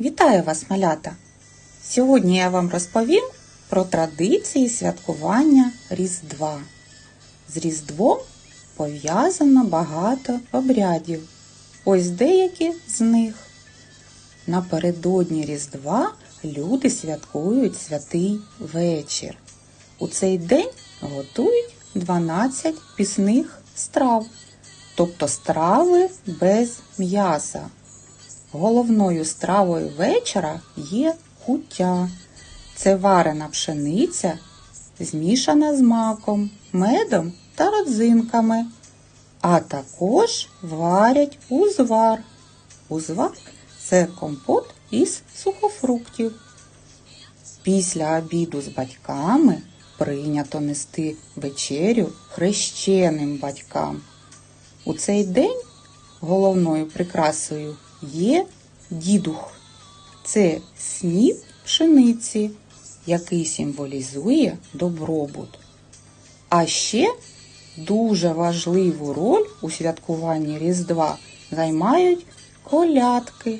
Вітаю вас, малята! Сьогодні я вам розповім про традиції святкування Різдва. З Різдвом пов'язано багато обрядів. Ось деякі з них. Напередодні Різдва люди святкують святий вечір. У цей день готують 12 пісних страв, тобто страви без м'яса. Головною стравою вечора є куття. Це варена пшениця, змішана з маком, медом та родзинками. А також варять узвар. Узвар це компот із сухофруктів. Після обіду з батьками прийнято нести вечерю хрещеним батькам. У цей день головною прикрасою є дідух. Це сніп пшениці, який символізує добробут. А ще дуже важливу роль у святкуванні Різдва займають колядки.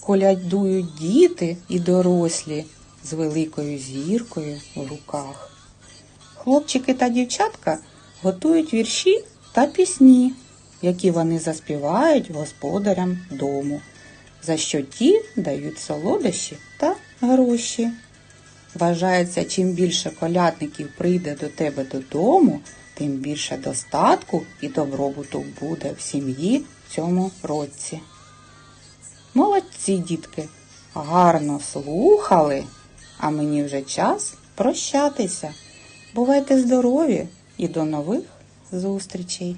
Колядують діти і дорослі з великою зіркою в руках. Хлопчики та дівчатка готують вірші та пісні, які вони заспівають господарям дому, за що ті дають солодощі та гроші. Вважається, чим більше колядників прийде до тебе додому, тим більше достатку і добробуту буде в сім'ї в цьому році. Молодці, дітки, гарно слухали, а мені вже час прощатися. Бувайте здорові і до нових зустрічей!